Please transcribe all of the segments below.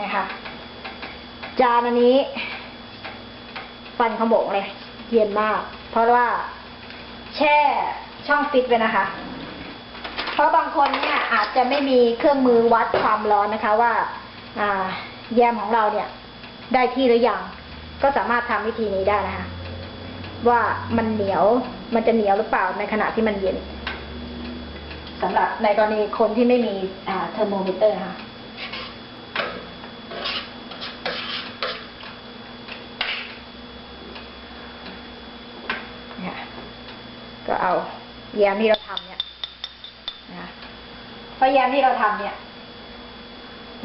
เนี่ยค่ะจานอันนี้ ฟันขโมงเลย เย็นมาก เพราะว่า แช่ช่องฟิตไว้นะคะ เพราะบางคนเนี่ยอาจจะไม่มีเครื่องมือวัดความร้อนนะคะว่าแยมของเราเนี่ย ได้ที่หรือยังก็สามารถทำวิธีนี้ได้นะคะ ว่ามันเหนียวมันจะเหนียวหรือเปล่าในขณะที่มันเย็นสำหรับในกรณีคนที่ไม่มีเทอร์โมมิเตอร์นะคะเนี่ยก็เอา แยมที่เราทำเนี่ยนะเพราะแยมที่เราทำเนี่ย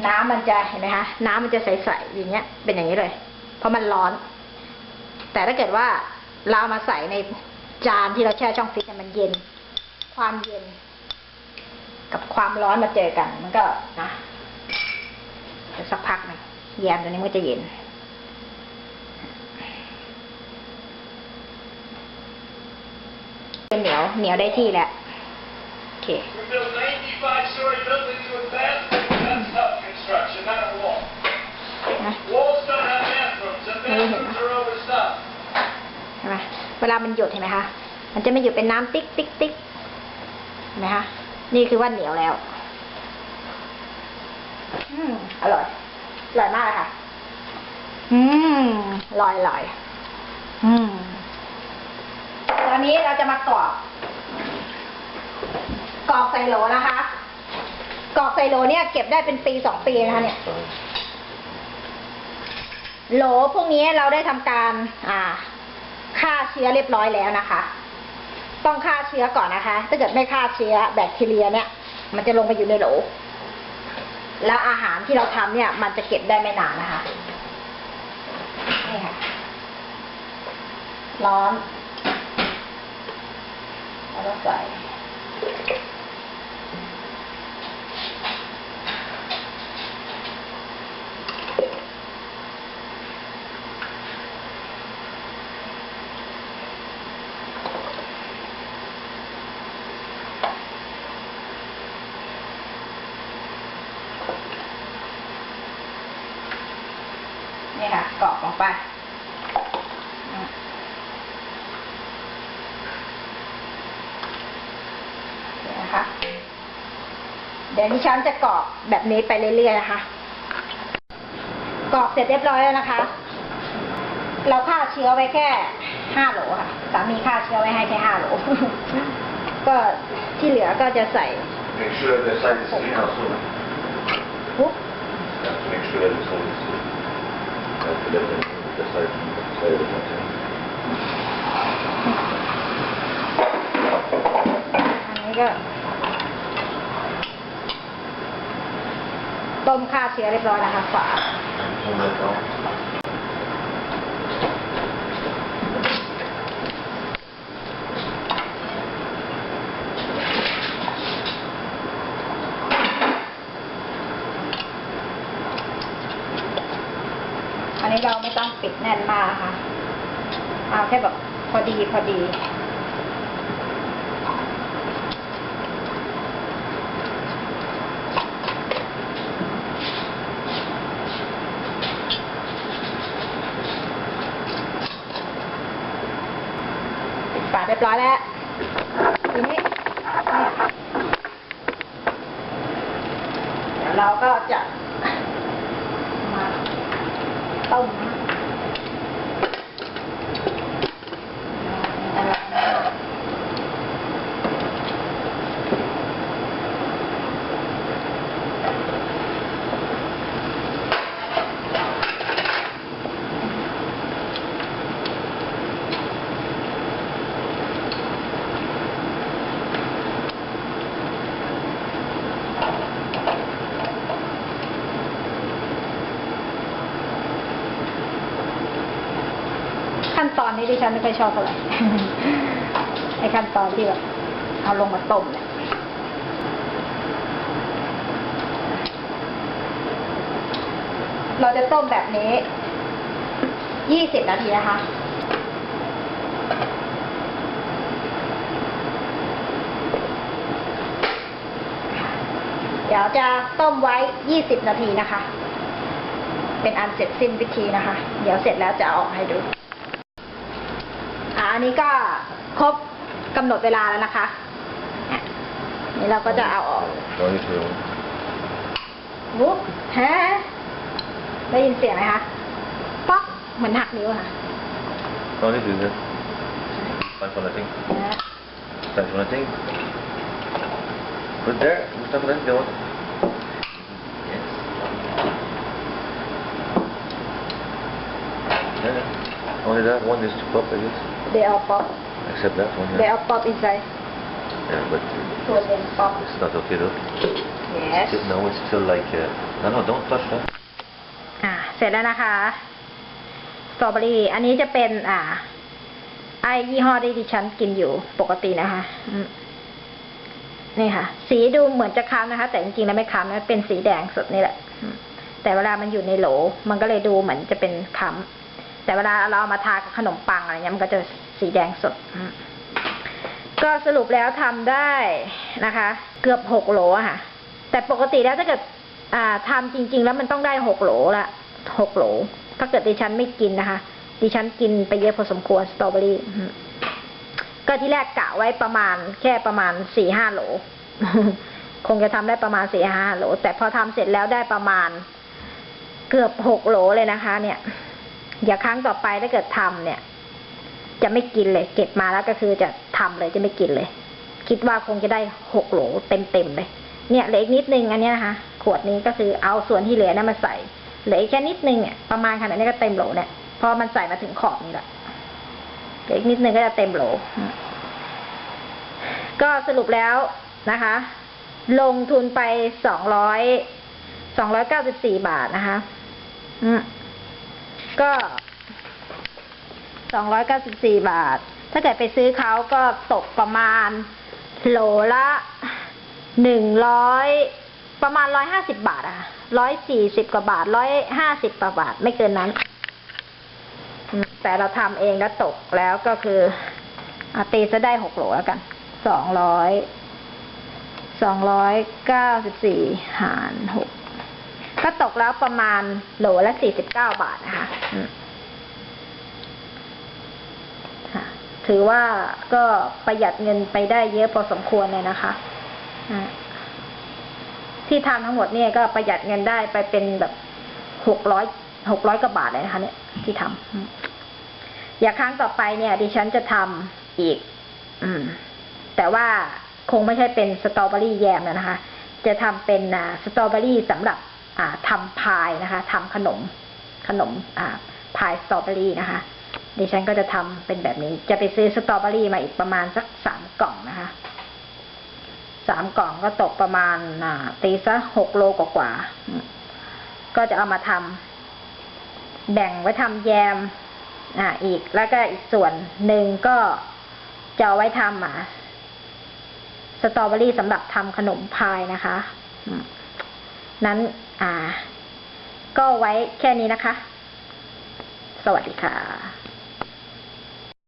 น้ำมันจะเห็นไหมคะน้ำมันจะใสๆอย่างเงี้ย เป็นอย่างนี้เลย เพราะมันร้อน แต่ถ้าเกิดว่าเราเอามาใส่ในจานที่เราแช่ช่องฟิตเนี่ยมันเย็น ความเย็น กับความร้อนมาเจอกัน มันก็นะเดี๋ยวสักพักนึงแยมตัวนี้มันจะเย็น เป็นเหนียวเหนียวได้ที่แล้วโอเค We built an 85-story building to advance. That's tough construction, not a wall. นะ Walls don't have bathrooms, and bathrooms are overstuffed. เห็นไหมเวลามันหยดเห็นไหมคะ มันจะไม่หยดเป็นน้ำติ๊กติ๊กติ๊กเห็นไหมคะ นี่คือว่าเหนียวแล้ว อืมอร่อย อร่อยมากเลยค่ะ อืมอร่อยอร่อยอืม ตอนนี้เราจะมากรอกกรอกใส่โหลนะคะกรอกใส่โหลเนี่ยเก็บได้เป็นปีสองปีนะคะเนี่ย โหลพวกนี้เราได้ทำการอ่าฆ่าเชื้อเรียบร้อยแล้วนะคะ ต้องฆ่าเชื้อก่อนนะคะ ถ้าเกิดไม่ฆ่าเชื้อแบคทีเรียเนี่ย มันจะลงไปอยู่ในโหล แล้วอาหารที่เราทำเนี่ย มันจะเก็บได้ไม่นานนะคะนี่ค่ะร้อน ล้วก็ใส่นี่ค่ะกรอกลงไปอืมนี่นะคะ เดี๋ยวดิฉันจะกรอกแบบนี้ไปเรื่อยๆนะคะ กรอกเสร็จเรียบร้อยแล้วนะคะ เราฆ่าเชื้อไว้แค่ห้าโหลค่ะ สามีฆ่าเชื้อไว้ให้แค่ห้าโหล ก็ที่เหลือก็จะใส่ Make sure the site is clean also. ปุ๊บ Have to make sure ต้มฆ่าเชื้อเรียบร้อยนะคะฝาอันนี้เราไม่ต้องปิดแน่นมากค่ะเอาแค่แบบพอดีพอดี ปิดฝาเรี ยบร้อยแล้วทีนี้เนี่ยเดี๋ยวเราก็จะมาต้ม นตอนนี้ดิฉันไม่ค่อยชอบเท่าไหร่ไอ้ขั้นตอนที่แบบเอาลงมาต้มเนี่ยเราจะต้มแบบนี้ ยี่สิบนาทีนะคะ เดี๋ยวจะต้มไว้ยี่สิบนาทีนะคะ เป็นอันเสร็จสิ้นพิธีนะคะ เดี๋ยวเสร็จแล้วจะเอาออกให้ดู อ่าอันนี้ก็ครบกำหนดเวลาแล้วนะคะอะนี่เราก็จะเอาออก No need to. วุ๊บฮะได้ยินเสียงไหมคะ ป๊อก เหมือนหักนิ้วอะค่ะ No need to do that. Fine for nothing. นะฮะ Fine for nothing. Put there. Put stuff like that. Go on. Yes. Yeah. Only that one is to pop, I guess. they all pop Except that one. they Yeah, all pop inside yeah but ตัวเอง pop it's not okay though. yes Still, no, it's still like. Uh, no, no, don't touch that. อ่าเสร็จแล้วนะคะสตรอเบอรี่อันนี้จะเป็นอ่า ไอยี่ห้อที่ดิฉันกินอยู่ปกตินะคะอืมนี่ค่ะ สีดูเหมือนจะค้ำนะคะ แต่จริงๆแล้วไม่ค้ำนะเป็นสีแดงสดนี่แหละอืมแต่เวลามันอยู่ในโหล มันก็เลยดูเหมือนจะเป็นค้ำ แต่เวลาเราเอามาทากับขนมปังอะไรเงี้ยมันก็จะสีแดงสด ก็สรุปแล้วทำได้นะคะ เกือบหกโหลค่ะ แต่ปกติแล้วถ้าเกิดทำจริง ๆ แล้วมันต้องได้หกโหลละหกโหล ถ้าเกิดดิฉันไม่กินนะคะ ดิฉันกินไปเยอะพอสมควรสตรอเบอรี่ก็ที่แรกกะไว้ประมาณแค่ประมาณสี่ห้าโหล คงจะทำได้ประมาณสี่ห้าโหล แต่พอทำเสร็จแล้วได้ประมาณเกือบหกโหลเลยนะคะ เนี่ย อย่าครั้งต่อไปถ้าเกิดทำเนี่ย จะไม่กินเลย เก็บมาแล้วก็คือจะทำเลยจะไม่กินเลย คิดว่าคงจะได้หกโหลเต็มๆเลย เนี่ยเหลืออีกนิดนึงอันนี้นะคะขวดนี้ก็คือเอาส่วนที่เหลือนั้นมาใส่เหลืออีกแค่นิดนึงเนี่ยประมาณขนาดนี้ก็เต็มโหลเนี่ยพอมันใส่มาถึงขอบนี้แหละเหลืออีกนิดนึงก็จะเต็มโหล ก็สรุปแล้วนะคะ ลงทุนไปสองร้อยสองร้อยเก้าสิบสี่บาทนะคะ อืม ก็สองร้อยเก้าสิบสี่บาท ถ้าเกิดไปซื้อเขาก็ตกประมาณโหลละหนึ่งร้อยประมาณร้อยห้าสิบบาทอะร้อยสี่สิบกว่าบาทร้อยห้าสิบกว่าบาท ไม่เกินนั้น แต่เราทำเองแล้วตกแล้วก็คืออตีจะได้หกโหลแล้วกันสองร้อยสองร้อยเก้าสิบสี่หารหก ก็ตกแล้วประมาณโหลละสี่สิบเก้าบาทนะคะอืมค่ะถือว่าก็ประหยัดเงินไปได้เยอะพอสมควรเลยนะคะที่ทำทั้งหมดเนี่ยก็ประหยัดเงินได้ไปเป็นแบบหกร้อยหกร้อยกว่าบาทเลยนะคะ เนี่ย ที่ทำอย่าครั้งต่อไปเนี่ย ดิฉันจะทำอีก อืม แต่ว่าคงไม่ใช่เป็นสตรอเบอรี่แยมแล้วนะคะ จะทำเป็นสตรอเบอรี่สำหรับ อ่าทำพายนะคะทำขนมขนมพายสตรอเบอรี่นะคะดิฉันก็จะทำเป็นแบบนี้ จะไปซื้อสตรอเบอรี่มาอีกประมาณสักสามกล่องนะคะสามกล่องก็ตกประมาณตีซะหกโลกว่าๆก็จะเอามาทำแบ่งไว้ทำแยม อ่า อีกแล้วก็อีกส่วนหนึ่งก็จะเอาไว้ทำอ่าสตรอเบอรี่สำหรับทำขนมพายนะคะอืม นั้นอ่า ก็ไว้แค่นี้นะคะ สวัสดีค่ะ